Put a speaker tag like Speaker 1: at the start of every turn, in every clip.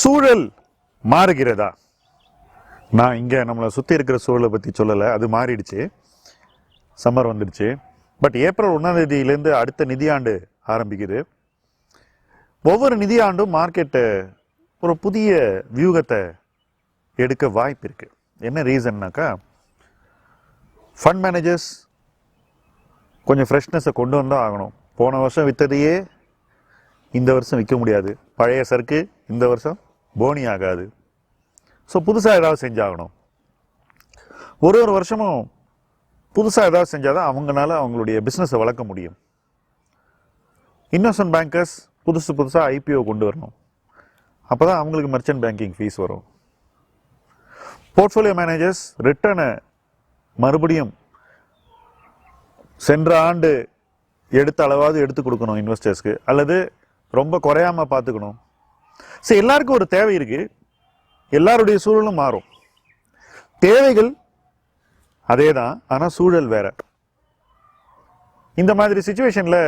Speaker 1: சூழல் மாறுகிறதா? நான் இங்கே நம்மளை சுற்றி இருக்கிற சூழலை பற்றி சொல்லலை. அது மாறிடுச்சு. சம்மர் வந்துடுச்சு. பட் ஏப்ரல் ஒன்றாம் தேதியிலேருந்து அடுத்த நிதியாண்டு ஆரம்பிக்குது. ஒவ்வொரு நிதியாண்டும் மார்க்கெட்டு ஒரு புதிய வியூகத்தை எடுக்க வாய்ப்பு இருக்குது என்ன ரீசன்னாக்கா ஃபண்ட் மேனேஜர்ஸ் கொஞ்சம் ஃப்ரெஷ்னஸை கொண்டு வந்தால் ஆகணும். போன வருஷம் விற்றதையே இந்த வருஷம் விற்க முடியாது. பழைய சரக்கு இந்த வருஷம் போனி ஆகாது. ஸோ புதுசாக ஏதாவது செஞ்சாகணும். ஒரு ஒரு வருஷமும் புதுசாக ஏதாவது செஞ்சால் தான் அவங்களால அவங்களுடைய பிஸ்னஸை வளர்க்க முடியும். இன்வெஸ்ட்மெண்ட் பேங்கர்ஸ் புதுசு புதுசாக ஐபிஓ கொண்டு வரணும். அப்போ தான் அவங்களுக்கு மர்ச்சன்ட் பேங்கிங் ஃபீஸ் வரும். போர்ட்ஃபோலியோ மேனேஜர்ஸ் ரிட்டர்னை மறுபடியும் சென்ற ஆண்டு எடுத்த அளவாவது எடுத்து கொடுக்கணும் இன்வெஸ்டர்ஸ்க்கு அல்லது ரொம்ப குறையாமல் பார்த்துக்கணும். சரி எல்லாருக்கும் ஒரு தேவை இருக்குது எல்லாருடைய சூழலும் மாறும். தேவைகள் அதே தான் ஆனால் சூழல் வேற. இந்த மாதிரி சுச்சுவேஷனில்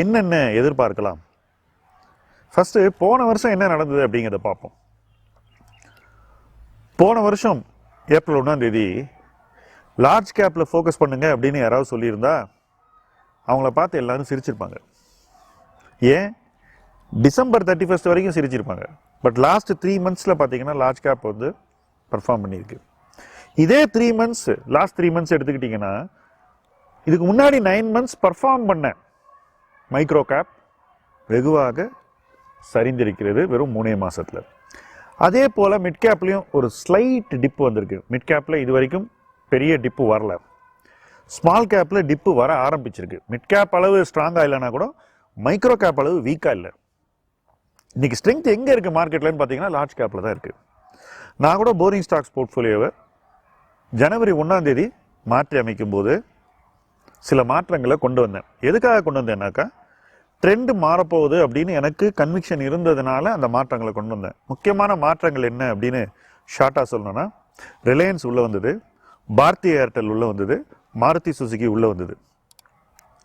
Speaker 1: என்னென்ன எதிர்பார்க்கலாம்? ஃபஸ்ட்டு போன வருஷம் என்ன நடந்தது அப்படிங்கிறத பார்ப்போம். போன வருஷம் ஏப்ரல் ஒன்றாம் தேதி லார்ஜ் கேப்பில் ஃபோக்கஸ் பண்ணுங்கள் அப்படின்னு யாராவது சொல்லியிருந்தா அவங்கள பார்த்து எல்லாரும் சிரிச்சிருப்பாங்க. ஏன்? டிசம்பர் தேர்ட்டி ஃபஸ்ட் வரைக்கும் சிரிச்சிருப்பாங்க. பட் லாஸ்ட் த்ரீ மந்த்ஸில் பார்த்தீங்கன்னா லார்ஜ் கேப் வந்து பர்ஃபார்ம் பண்ணியிருக்கு. இதே three months last three months எடுத்துக்கிட்டிங்கன்னா இதுக்கு முன்னாடி நைன் மந்த்ஸ் பர்ஃபார்ம் பண்ண மைக்ரோ கேப் வெகுவாக சரிந்திருக்கிறது வெறும் மூணே மாதத்தில் அதே போல் மிட் கேப்லேயும் ஒரு ஸ்லைட் டிப்பு வந்திருக்கு. மிட் கேப்பில் இது வரைக்கும் பெரிய டிப்பு வரல. ஸ்மால் கேப்பில் டிப்பு வர ஆரம்பிச்சிருக்கு. மிட் கேப் அளவு ஸ்ட்ராங்காக இல்லைன்னா கூட மைக்ரோ கேப் அளவு வீக்காக இல்லை. இன்னைக்கு ஸ்ட்ரென்த் எங்கே இருக்குது மார்க்கெட்லன்னு பார்த்தீங்கன்னா லார்ஜ் கேப்பில் தான் இருக்குது நான் கூட போரிங் ஸ்டாக்ஸ் போர்ட்ஃபோலியோவை ஜனவரி ஒன்றாந்தேதி மாற்றி அமைக்கும் போது சில மாற்றங்களை கொண்டு வந்தேன். எதுக்காக கொண்டு வந்தேன்னாக்கா ட்ரெண்டு மாறப்போகுது அப்படின்னு எனக்கு கன்விக்ஷன் இருந்ததுனால அந்த மாற்றங்களை கொண்டு வந்தேன். முக்கியமான மாற்றங்கள் என்ன அப்படின்னு ஷார்ட்டாக சொல்லணும்னா ரிலையன்ஸ் உள்ளே வந்தது பாரதி ஏர்டெல் உள்ளே வந்தது மாருதி சுசுகி உள்ளே வந்தது.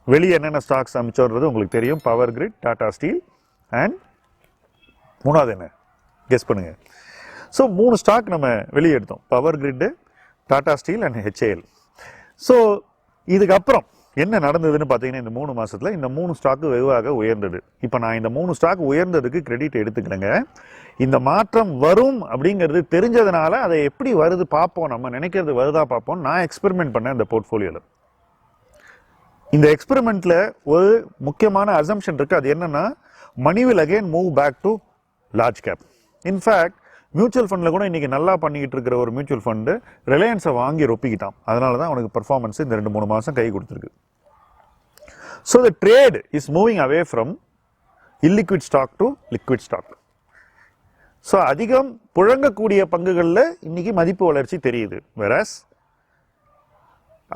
Speaker 1: வெளியே என்னென்ன ஸ்டாக்ஸ் அமைச்சோன்றது உங்களுக்கு தெரியும். Power grid Tata steel and மூணாவது என்ன கெஸ் பண்ணுங்கள் ஸோ மூணு ஸ்டாக் நம்ம வெளியே எடுத்தோம். Power grid Tata steel and HAL so இதுக்கப்புறம் என்ன நடந்ததுன்னு பார்த்தீங்கன்னா இந்த மூணு மாதத்தில் இந்த மூணு ஸ்டாக்கு வெகுவாக உயர்ந்தது. இப்போ நான் இந்த மூணு ஸ்டாக் உயர்ந்ததுக்கு கிரெடிட் எடுத்துக்கிறேங்க. இந்த மாற்றம் வரும் அப்படிங்கிறது தெரிஞ்சதுனால அதை எப்படி வருது பார்ப்போம். நம்ம நினைக்கிறது வருதா பார்ப்போம். நான் எக்ஸ்பெரிமெண்ட் பண்ணேன் இந்த போர்ட்ஃபோலியோவில் இந்த எக்ஸ்பெரிமெண்ட்டில் ஒரு முக்கியமான அசம்ஷன் இருக்குது அது என்னன்னா money will again move back to large cap in fact mutual ஃபண்டில் கூட இன்றைக்கி நல்லா பண்ணிக்கிட்டு இருக்கிற ஒரு மியூச்சுவல் ஃபண்டு ரிலையன்ஸை வாங்கி ரொப்பிக்கிட்டான். அதனால தான் அவனுக்கு பர்ஃபார்மன்ஸ் இந்த ரெண்டு மூணு மாதம் கை கொடுத்துருக்கு. So the trade is moving away from illiquid stock to liquid stock so அதிகம் புழங்கக்கூடிய பங்குகளில் இன்றைக்கி மதிப்பு வளர்ச்சி தெரியுது. வெராஸ்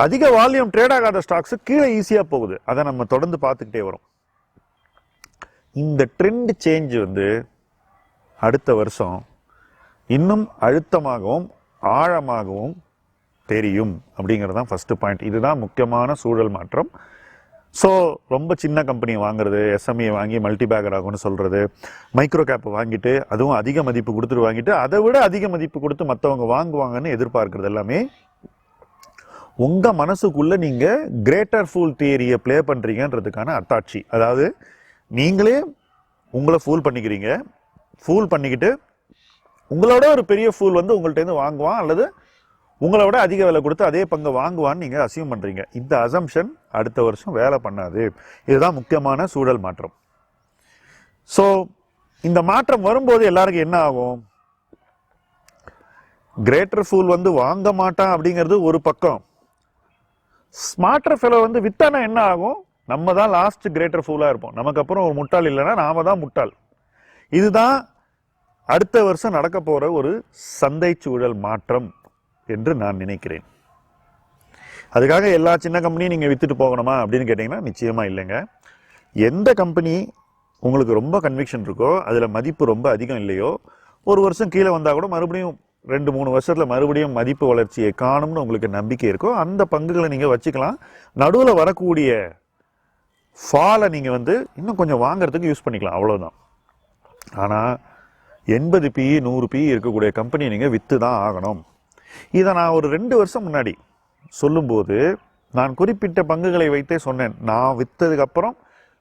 Speaker 1: அதிக வால்யூம் ட்ரேட் ஆகாத ஸ்டாக்ஸு கீழே ஈஸியாக போகுது. அதை நம்ம தொடர்ந்து பார்த்துக்கிட்டே வரோம். இந்த ட்ரெண்ட் சேஞ்ச் வந்து அடுத்த வருஷம் இன்னும் அழுத்தமாகவும் ஆழமாகவும் தெரியும் அப்படிங்கிறது தான் ஃபர்ஸ்ட் பாயிண்ட் இதுதான் முக்கியமான சூழல் மாற்றம். ஸோ ரொம்ப சின்ன கம்பெனியை வாங்குறது எஸ்எம்ஏ வாங்கி மல்டி பேக்கர் ஆகும்னு சொல்கிறது மைக்ரோ கேப் வாங்கிட்டு அதுவும் அதிக மதிப்பு கொடுத்துட்டு வாங்கிட்டு அதை விட அதிக மதிப்பு கொடுத்து மற்றவங்க வாங்குவாங்கன்னு எதிர்பார்க்கறது எல்லாமே உங்கள் மனசுக்குள்ளே நீங்கள் கிரேட்டர் ஃபூல் தியரியை ப்ளே பண்ணுறீங்கன்றதுக்கான அத்தாட்சி. அதாவது நீங்களே உங்களை ஃபூல் பண்ணிக்கிறீங்க. ஃபூல் பண்ணிக்கிட்டு உங்களோட ஒரு பெரிய ஃபூல் வந்து உங்கள்ட்ட இருந்து வாங்குவான் அல்லது உங்களை விட அதிக விலை கொடுத்து அதே பங்கை வாங்குவான்னு நீங்கள் அசியூம் பண்ணுறீங்க இந்த அசம்ஷன் அடுத்த வருஷம் வேலை பண்ணாது. இதுதான் முக்கியமான சூழல் மாற்றம். ஸோ இந்த மாற்றம் வரும்போது எல்லாருக்கும் என்ன ஆகும்? கிரேட்டர் ஃபூல் வந்து வாங்க மாட்டான் அப்படிங்கிறது ஒரு பக்கம். ஸ்மார்ட்டர் ஃபெலோ வந்து வித்தானா என்ன ஆகும்? நம்ம தான் லாஸ்ட் கிரேட்டர் ஃபூலாக இருப்போம். நமக்கு அப்புறம் ஒரு முட்டாள் இல்லைன்னா நாம தான் முட்டாள். இதுதான் அடுத்த வருஷம் நடக்க போகிற ஒரு சந்தை சூழல் மாற்றம் என்று நான் நினைக்கிறேன். அதுக்காக எல்லா சின்ன கம்பெனியும் நீங்கள் வித்துட்டு போகணுமா அப்படின்னு கேட்டிங்கன்னா நிச்சயமாக இல்லைங்க. எந்த கம்பெனி உங்களுக்கு ரொம்ப கன்விக்ஷன் இருக்கோ அதில் மதிப்பு ரொம்ப அதிகம் இல்லையோ ஒரு வருஷம் கீழே வந்தால் கூட மறுபடியும் ரெண்டு மூணு வருஷத்தில் மறுபடியும் மதிப்பு வளர்ச்சியை காணும்னு உங்களுக்கு நம்பிக்கை இருக்கோ அந்த பங்குகளை நீங்கள் வச்சுக்கலாம். நடுவில் வரக்கூடிய ஃபாலை நீங்கள் வந்து இன்னும் கொஞ்சம் வாங்குறதுக்கு யூஸ் பண்ணிக்கலாம். அவ்வளோதான் ஆனால் எண்பது பிஇ நூறு பிஇ இருக்கக்கூடிய கம்பெனி நீங்கள் விற்று தான் ஆகணும். இதை நான் ஒரு ரெண்டு வருஷம் முன்னாடி சொல்லும்போது நான் குறிப்பிட்ட பங்குகளை வைத்தே சொன்னேன். நான் விற்றதுக்கப்புறம்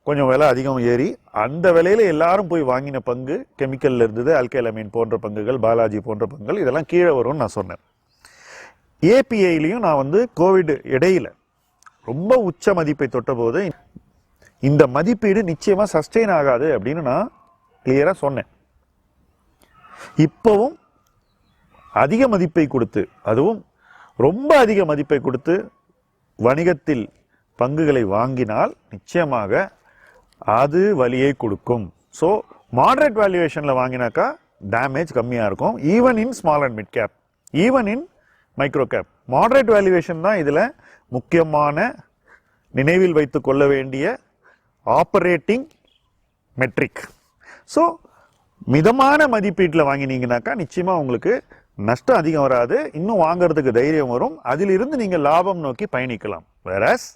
Speaker 1: கொஞ்சம் விலை அதிகம் ஏறி அந்த விலையில் எல்லாரும் போய் வாங்கின பங்கு கெமிக்கல்ல இருந்தது அல்கைலமைன் போன்ற பங்குகள் பாலாஜி போன்ற பங்குகள் இதெல்லாம் கீழே வரும்னு நான் சொன்னேன். ஏபிஐலையும் நான் வந்து கோவிட் இடையில ரொம்ப உச்ச மதிப்பை தொட்டபோது இந்த மதிப்பீடு நிச்சயமாக சஸ்டெயின் ஆகாது அப்படின்னு நான் கிளியராக சொன்னேன். இப்போவும் அதிக மதிப்பை கொடுத்து அதுவும் ரொம்ப அதிக மதிப்பை கொடுத்து வணிகத்தில் பங்குகளை வாங்கினால் நிச்சயமாக அது வழியை கொடுக்கும். ஸோ மாடரேட் வேல்யூவேஷனில் வாங்கினாக்கா டேமேஜ் கம்மியாக இருக்கும். Even in small and mid cap even in micro cap moderate valuation தான் இதில் முக்கியமான நினைவில் வைத்து கொள்ள வேண்டிய ஆப்பரேட்டிங் மெட்ரிக் ஸோ மிதமான மதிப்பீட்டில் வாங்கினீங்கனாக்கா நிச்சயமாக உங்களுக்கு நஷ்டம் அதிகம் வராது. இன்னும் வாங்கிறதுக்கு தைரியம் வரும். அதிலிருந்து நீங்கள் லாபம் நோக்கி பயணிக்கலாம். வேறஸ்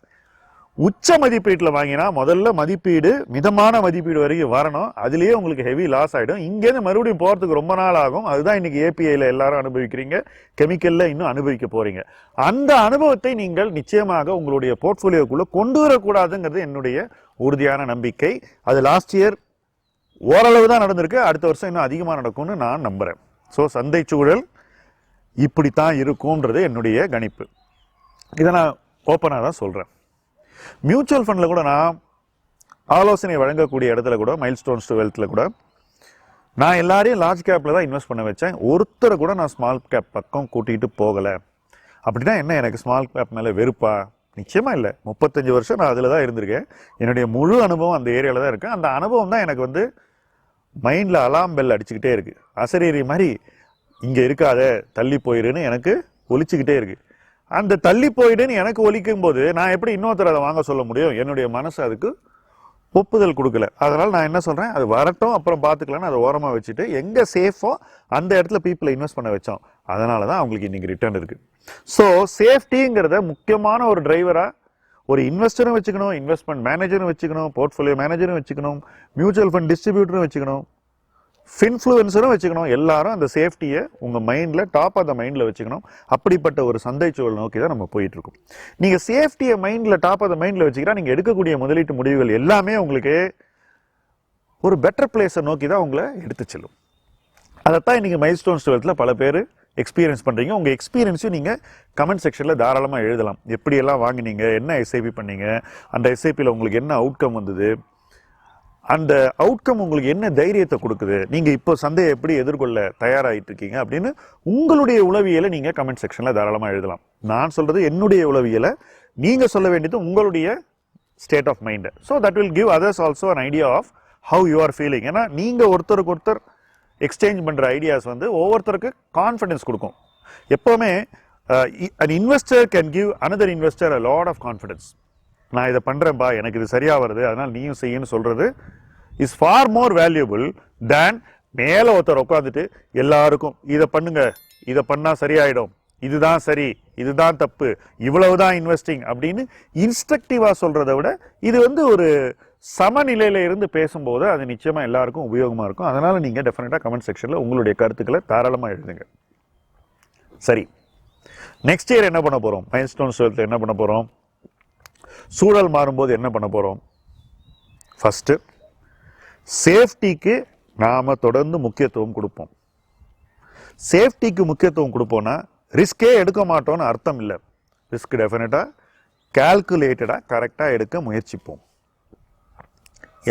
Speaker 1: உச்ச மதிப்பீட்டில் வாங்கினா முதல்ல மதிப்பீடு மிதமான மதிப்பீடு வரைக்கும் வரணும். அதுலேயே உங்களுக்கு ஹெவி லாஸ் ஆகிடும் இங்கேருந்து மறுபடியும் போகிறதுக்கு ரொம்ப நாள் ஆகும். அதுதான் இன்றைக்கி ஏபிஐயில் எல்லாரும் அனுபவிக்கிறீங்க. கெமிக்கலில் இன்னும் அனுபவிக்க போகிறீங்க அந்த அனுபவத்தை நீங்கள் நிச்சயமாக உங்களுடைய போர்ட்ஃபோலியோக்குள்ளே கொண்டு வரக்கூடாதுங்கிறது என்னுடைய உறுதியான நம்பிக்கை. அது லாஸ்ட் இயர் ஓரளவு தான் நடந்திருக்கு. அடுத்த வருஷம் இன்னும் அதிகமாக நடக்கும்னு நான் நம்புகிறேன் ஸோ சந்தை சூழல் இப்படித்தான் இருக்கும்ன்றது என்னுடைய கணிப்பு. இதை நான் ஓப்பனாக தான் சொல்கிறேன் மியூச்சுவல் ஃபண்டில் கூட நான் ஆலோசனை வழங்கக்கூடிய இடத்துல கூட மைல் ஸ்டோன்ஸ் டுவெல்த்தில் கூட நான் எல்லாரையும் லார்ஜ் கேப்பில் தான் இன்வெஸ்ட் பண்ண வச்சேன். ஒருத்தரை கூட நான் ஸ்மால் கேப் பக்கம் கூட்டிகிட்டு போகலை. அப்படின்னா என்ன? எனக்கு ஸ்மால் கேப் மேலே வெறுப்பா? நிச்சயமாக இல்லை. முப்பத்தஞ்சு வருஷம் நான் அதில் தான் இருந்திருக்கேன். என்னுடைய முழு அனுபவம் அந்த ஏரியாவில் தான் இருக்குது அந்த அனுபவம் தான் எனக்கு வந்து மைண்டில் அலாம் பெல் அடிச்சுக்கிட்டே இருக்குது அசரீரி மாதிரி இங்கே இருக்காத தள்ளி போயிருன்னு எனக்கு ஒழிச்சிக்கிட்டே இருக்குது அந்த தள்ளி போயிடுன்னு எனக்கு ஒலிக்கும் போது நான் எப்படி இன்னொருத்தர் அதை வாங்க சொல்ல முடியும்? என்னுடைய மனசு அதுக்கு ஒப்புதல் கொடுக்கல. அதனால் நான் என்ன சொல்கிறேன் அது வரட்டும் அப்புறம் பார்த்துக்கலான்னு அதை ஓரமாக வச்சுட்டு எங்கே சேஃபோ அந்த இடத்துல பீப்புளை இன்வெஸ்ட் பண்ண வச்சோம். அதனால தான் அவங்களுக்கு இன்றைக்கி ரிட்டர்ன் இருக்குது ஸோ சேஃப்டிங்கிறத முக்கியமான ஒரு டிரைவராக ஒரு இன்வெஸ்டரும் வச்சுக்கணும் இன்வெஸ்ட்மெண்ட் மேனேஜரும் வச்சுக்கணும் போர்ட்ஃபோலியோ மேனேஜரும் வச்சுக்கணும் மியூச்சுவல் ஃபண்ட் டிஸ்ட்ரிபியூட்டரும் வச்சுக்கணும் ஃபின்ஃப்ளூயன்சரும் வச்சுக்கணும். எல்லாரும் அந்த சேஃப்டியை உங்கள் மைண்டில் டாப் ஆஃப் த மைண்டில் வச்சுக்கணும். அப்படிப்பட்ட ஒரு சந்தை சூழல் நோக்கி தான் நம்ம போயிட்டுருக்கோம். நீங்கள் சேஃப்டியை மைண்டில் டாப் ஆஃப் த மைண்டில் வச்சுக்கிறா நீங்கள் எடுக்கக்கூடிய முதலீட்டு முடிவுகள் எல்லாமே உங்களுக்கு ஒரு பெட்டர் பிளேஸை நோக்கி தான் உங்களை எடுத்து செல்லும். அதைத்தான் இன்றைக்கி மைல் ஸ்டோன்ஸ் டுவெல்த்தில் பல பேர் எக்ஸ்பீரியன்ஸ் பண்ணுறீங்க உங்கள் எக்ஸ்பீரியன்ஸையும் நீங்கள் கமெண்ட் செக்ஷனில் தாராளமாக எழுதலாம். எப்படியெல்லாம் வாங்கினீங்க என்ன எஸ்ஐபி பண்ணீங்க அந்த எஸ்ஐபியில் உங்களுக்கு என்ன அவுட்கம் வந்தது அந்த அவுட்கம் உங்களுக்கு என்ன தைரியத்தை கொடுக்குது நீங்கள் இப்போ சந்தையை எப்படி எதிர்கொள்ள தயாராகிட்டு இருக்கீங்க அப்படின்னு உங்களுடைய உளவியலை நீங்கள் கமெண்ட் செக்ஷனில் தாராளமாக எழுதலாம். நான் சொல்கிறது என்னுடைய உளவியலை நீங்கள் சொல்ல வேண்டியது உங்களுடைய state of mind so that will give others also an idea of how you are feeling ஏன்னா நீங்கள் ஒருத்தருக்கு ஒருத்தர் எக்ஸ்சேஞ்ச் பண்ணுற ஐடியாஸ் வந்து ஒவ்வொருத்தருக்கு கான்ஃபிடன்ஸ் கொடுக்கும். எப்போவுமே an investor can give another investor a lot of confidence நான் இதை பண்ணுறேன்ப்பா எனக்கு இது சரியாக வருது அதனால் நீயும் செய்யுன்னு சொல்கிறது is far more valuable than மேலே ஒருத்தர் உட்காந்துட்டு எல்லாருக்கும் இதை பண்ணுங்க இதை பண்ணால் சரியாயிடும் இதுதான் சரி இதுதான் தப்பு இவ்வளவுதான் இன்வெஸ்டிங் அப்படின்னு இன்ஸ்ட்ரக்டிவாக சொல்கிறத விட இது வந்து ஒரு சமநிலையில் இருந்து பேசும்போது அது நிச்சயமாக எல்லாருக்கும் உபயோகமாக இருக்கும். அதனால் நீங்கள் டெஃபினட்டாக கமெண்ட் செக்ஷனில் உங்களுடைய கருத்துக்களை தாராளமாக எழுதுங்க. சரி. நெக்ஸ்ட் இயர் என்ன பண்ண போகிறோம் மைல் ஸ்டோன்ஸ் என்ன பண்ண போகிறோம் சூழல் மாறும்போது என்ன பண்ண போகிறோம் ஃபஸ்ட்டு சேஃப்டிக்கு நாம் தொடர்ந்து முக்கியத்துவம் கொடுப்போம். சேஃப்டிக்கு முக்கியத்துவம் கொடுப்போம்னா ரிஸ்க்கே எடுக்க மாட்டோம்னு அர்த்தம் இல்லை. ரிஸ்க் டெஃபினட்டாக கால்குலேட்டடாக கரெக்டாக எடுக்க முயற்சிப்போம்.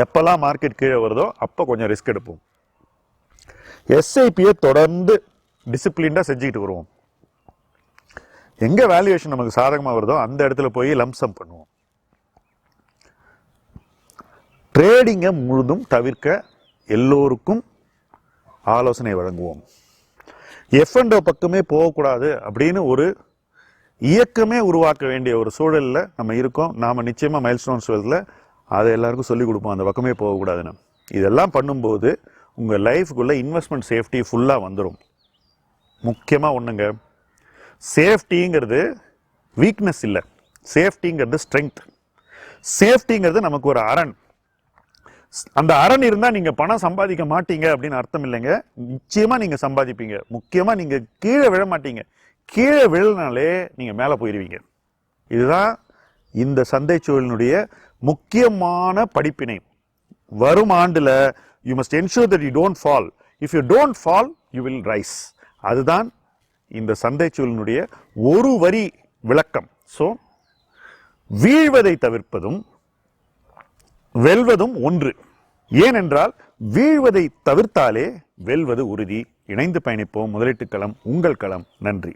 Speaker 1: எப்பெல்லாம் மார்க்கெட் கீழே வருதோ அப்போ கொஞ்சம் ரிஸ்க் எடுப்போம். எஸ்ஐபியை தொடர்ந்து டிசிப்ளின்டாக செஞ்சுக்கிட்டு வருவோம். எங்க வேல்யூவேஷன் நமக்கு சாதகமா வருதோ அந்த இடத்துல போய் லம்சம் பண்ணுவோம். ட்ரேடிங்கை முழுதும் தவிர்க்க எல்லோருக்கும் ஆலோசனை வழங்குவோம். எஃப்என்டோ பக்கமே போகக்கூடாது அப்படின்னு ஒரு இயக்கமே உருவாக்க வேண்டிய ஒரு சூழல்ல நம்ம இருக்கோம். நாம நிச்சயமா மைல்ஸ்டோன்ஸ் ஸ்டோன்ஸ் அதை எல்லாருக்கும் சொல்லிக் கொடுப்போம். அந்த பக்கமே போகக்கூடாதுன்னு. இதெல்லாம் பண்ணும்போது உங்கள் லைஃப்குள்ளே இன்வெஸ்ட்மெண்ட் சேஃப்டி ஃபுல்லாக வந்துடும் முக்கியமாக ஒன்றுங்க சேஃப்டிங்கிறது வீக்னஸ் இல்லை. சேஃப்டிங்கிறது ஸ்ட்ரென்த் சேஃப்டிங்கிறது நமக்கு ஒரு அரண். அந்த அரண் இருந்தால் நீங்கள் பணம் சம்பாதிக்க மாட்டீங்க அப்படின்னு அர்த்தம் இல்லைங்க. நிச்சயமாக நீங்கள் சம்பாதிப்பீங்க. முக்கியமாக நீங்கள் கீழே விழ மாட்டீங்க. கீழே விழனாலே நீங்கள் மேலே போயிடுவீங்க இதுதான் இந்த சந்தை சூழலினுடைய முக்கியமான படிப்பினை. வரும் ஆண்டில் you must ensure that you don't fall if you don't fall you will rise அதுதான் இந்த சந்தை சூழலினுடைய ஒரு வரி விளக்கம். ஸோ வீழ்வதை தவிர்ப்பதும் வெல்வதும் ஒன்று. ஏனென்றால் வீழ்வதை தவிர்த்தாலே வெல்வது உறுதி. இணைந்து பயணிப்போம். முதலீட்டு களம் உங்கள் களம். நன்றி.